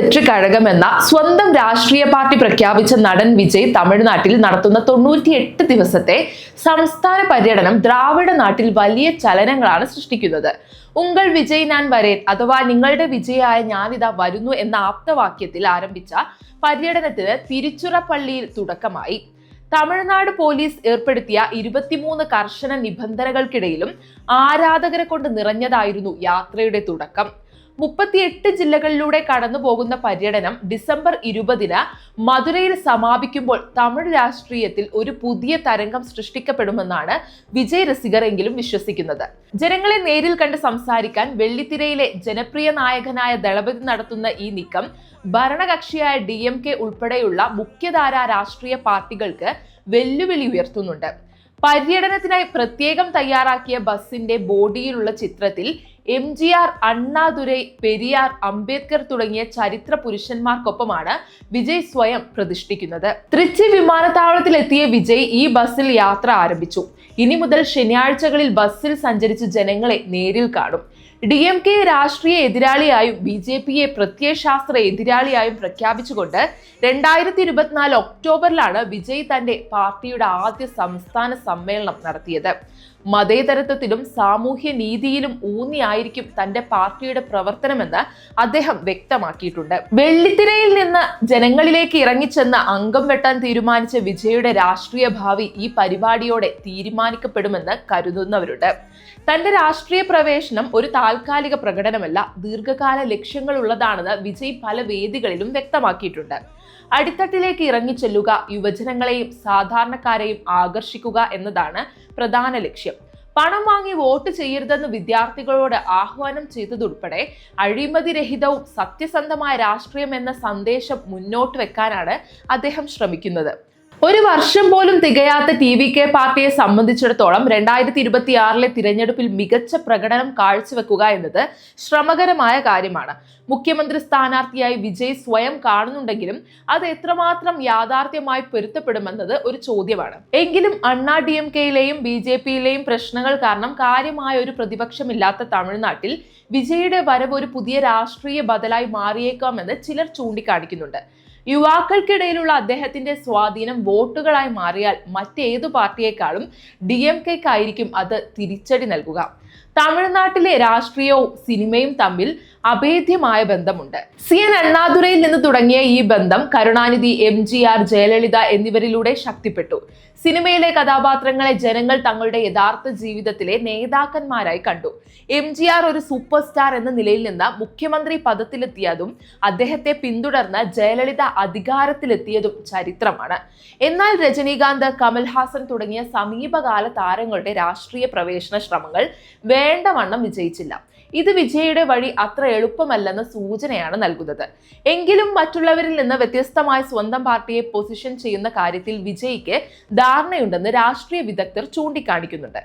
വെற்றி കഴകമെന്ന സ്വന്തം രാഷ്ട്രീയ പാർട്ടി പ്രഖ്യാപിച്ച നടൻ വിജയ് തമിഴ്നാട്ടിൽ നടത്തുന്ന തൊണ്ണൂറ്റിയെട്ട് ദിവസത്തെ സംസ്ഥാന പര്യടനം ദ്രാവിഡ നാട്ടിൽ വലിയ ചലനങ്ങളാണ് സൃഷ്ടിക്കുന്നത്. ഉങ്കൾ വിജയ് ഞാൻ വരേൻ അഥവാ നിങ്ങളുടെ വിജയായ ഞാനിതാ വരുന്നു എന്ന ആപ്തവാക്യത്തിൽ ആരംഭിച്ച പര്യടനത്തിന് തിരുച്ചിറപ്പള്ളിയിൽ തുടക്കമായി. തമിഴ്നാട് പോലീസ് ഏർപ്പെടുത്തിയ ഇരുപത്തിമൂന്ന് കർശന നിബന്ധനകൾക്കിടയിലും ആരാധകരെ കൊണ്ട് നിറഞ്ഞതായിരുന്നു യാത്രയുടെ തുടക്കം. മുപ്പത്തിയെട്ട് ജില്ലകളിലൂടെ കടന്നു പോകുന്ന പര്യടനം ഡിസംബർ ഇരുപതിന് മധുരയിൽ സമാപിക്കുമ്പോൾ തമിഴ് രാഷ്ട്രീയത്തിൽ ഒരു പുതിയ തരംഗം സൃഷ്ടിക്കപ്പെടുമെന്നാണ് വിജയ് രസികർ എങ്കിലും വിശ്വസിക്കുന്നത്. ജനങ്ങളെ നേരിൽ കണ്ട് സംസാരിക്കാൻ വെള്ളിത്തിരയിലെ ജനപ്രിയ നായകനായ ദളപതി നടത്തുന്ന ഈ നീക്കം ഭരണകക്ഷിയായ ഡി എം കെ ഉൾപ്പെടെയുള്ള മുഖ്യധാരാ രാഷ്ട്രീയ പാർട്ടികൾക്ക് വെല്ലുവിളി ഉയർത്തുന്നുണ്ട്. പര്യടനത്തിനായി പ്രത്യേകം തയ്യാറാക്കിയ ബസിന്റെ ബോഡിയിലുള്ള ചിത്രത്തിൽ M G R Annadurai Periyar Ambedkar തുടങ്ങിയ ചരിത്ര പുരുഷന്മാർക്കൊപ്പമാണ് വിജയ് സ്വയം പ്രതിഷ്ഠിക്കുന്നത്. തൃച്ചി വിമാനത്താവളത്തിലെത്തിയ വിജയ് ഈ ബസ്സിൽ യാത്ര ആരംഭിച്ചു. ഇനി മുതൽ ശനിയാഴ്ചകളിൽ ബസ്സിൽ സഞ്ചരിച്ച് ജനങ്ങളെ നേരിൽ കാണും. ഡി എം കെ രാഷ്ട്രീയ എതിരാളിയായും ബി ജെ പിയെ പ്രത്യയശാസ്ത്ര എതിരാളിയായും പ്രഖ്യാപിച്ചുകൊണ്ട് രണ്ടായിരത്തി ഇരുപത്തിനാല് ഒക്ടോബറിലാണ് വിജയ് തന്റെ പാർട്ടിയുടെ ആദ്യ സംസ്ഥാന സമ്മേളനം നടത്തിയത്. മതേതരത്വത്തിലും സാമൂഹ്യ നീതിയിലും ഊന്നിയായിരിക്കും തന്റെ പാർട്ടിയുടെ പ്രവർത്തനമെന്ന് അദ്ദേഹം വ്യക്തമാക്കിയിട്ടുണ്ട്. വെള്ളിത്തിരയിൽ നിന്ന് ജനങ്ങളിലേക്ക് ഇറങ്ങിച്ചെന്ന് അംഗം വെട്ടാൻ തീരുമാനിച്ച വിജയുടെ രാഷ്ട്രീയ ഭാവി ഈ പരിപാടിയോടെ തീരുമാനിക്കപ്പെടുമെന്ന് കരുതുന്നവരുണ്ട്. തന്റെ രാഷ്ട്രീയ പ്രവേശനം ഒരു താൽക്കാലിക പ്രകടനമല്ല ദീർഘകാല ലക്ഷ്യങ്ങളുള്ളതാണെന്ന് വിജയ് പല വേദികളിലും വ്യക്തമാക്കിയിട്ടുണ്ട്. അടിത്തട്ടിലേക്ക് ഇറങ്ങിച്ചെല്ലുക യുവജനങ്ങളെയും സാധാരണക്കാരെയും ആകർഷിക്കുക എന്നതാണ് പ്രധാന ലക്ഷ്യം. പണം വാങ്ങി വോട്ട് ചെയ്യരുതെന്ന് വിദ്യാർത്ഥികളോട് ആഹ്വാനം ചെയ്തതുൾപ്പെടെ അഴിമതിരഹിതവും സത്യസന്ധമായ രാഷ്ട്രീയം എന്ന സന്ദേശം മുന്നോട്ട് വെക്കാനാണ് അദ്ദേഹം ശ്രമിക്കുന്നത്. ഒരു വർഷം പോലും തികയാത്ത ടി വി കെ പാർട്ടിയെ സംബന്ധിച്ചിടത്തോളം രണ്ടായിരത്തി ഇരുപത്തിയാറിലെ തിരഞ്ഞെടുപ്പിൽ മികച്ച പ്രകടനം കാഴ്ചവെക്കുക എന്നത് ശ്രമകരമായ കാര്യമാണ്. മുഖ്യമന്ത്രി സ്ഥാനാർത്ഥിയായി വിജയ് സ്വയം കാണുന്നുണ്ടെങ്കിലും അത് എത്രമാത്രം യാഥാർത്ഥ്യമായി പൊരുത്തപ്പെടുമെന്നത് ഒരു ചോദ്യമാണ്. എങ്കിലും അണ്ണാ ഡി എം കെയിലെയും ബി ജെ പിയിലെയും പ്രശ്നങ്ങൾ കാരണം കാര്യമായ ഒരു പ്രതിപക്ഷമില്ലാത്ത തമിഴ്നാട്ടിൽ വിജയുടെ വരവ് ഒരു പുതിയ രാഷ്ട്രീയ ബദലായി മാറിയേക്കാമെന്ന് ചിലർ ചൂണ്ടിക്കാണിക്കുന്നുണ്ട്. യുവാക്കൾക്കിടയിലുള്ള അദ്ദേഹത്തിന്റെ സ്വാധീനം വോട്ടുകളായി മാറിയാൽ മറ്റേതു പാർട്ടിയേക്കാളും ഡി എം കെക്കായിരിക്കും അത് തിരിച്ചടി നൽകുക. തമിഴ്നാട്ടിലെ രാഷ്ട്രീയവും സിനിമയും തമ്മിൽ അഭേദ്യമായ ബന്ധമുണ്ട്. സി എൻ അണ്ണാദുരയിൽ നിന്ന് തുടങ്ങിയ ഈ ബന്ധം Karunanidhi M G R Jayalalitha എന്നിവരിലൂടെ ശക്തിപ്പെട്ടു. സിനിമയിലെ കഥാപാത്രങ്ങളെ ജനങ്ങൾ തങ്ങളുടെ യഥാർത്ഥ ജീവിതത്തിലെ നേതാക്കന്മാരായി കണ്ടു. എം ജി ആർ ഒരു സൂപ്പർ സ്റ്റാർ എന്ന നിലയിൽ നിന്ന് മുഖ്യമന്ത്രി പദത്തിലെത്തിയതും അദ്ദേഹത്തെ പിന്തുടർന്ന് ജയലളിത അധികാരത്തിലെത്തിയതും ചരിത്രമാണ്. എന്നാൽ രജനീകാന്ത് കമൽഹാസൻ തുടങ്ങിയ സമീപകാല താരങ്ങളുടെ രാഷ്ട്രീയ പ്രവേശന ശ്രമങ്ങൾ വേണ്ടവണ്ണം വിജയിച്ചില്ല. ഇത് വിജയയുടെ വഴി അത്ര എളുപ്പമല്ലെന്ന സൂചനയാണ് നൽകുന്നത്. എങ്കിലും മറ്റുള്ളവരിൽ നിന്ന് വ്യത്യസ്തമായി സ്വന്തം പാർട്ടിയെ പൊസിഷൻ ചെയ്യുന്ന കാര്യത്തിൽ വിജയ്ക്ക് ധാരണയുണ്ടെന്ന് രാഷ്ട്രീയ വിദഗ്ധർ ചൂണ്ടിക്കാണിക്കുന്നുണ്ട്.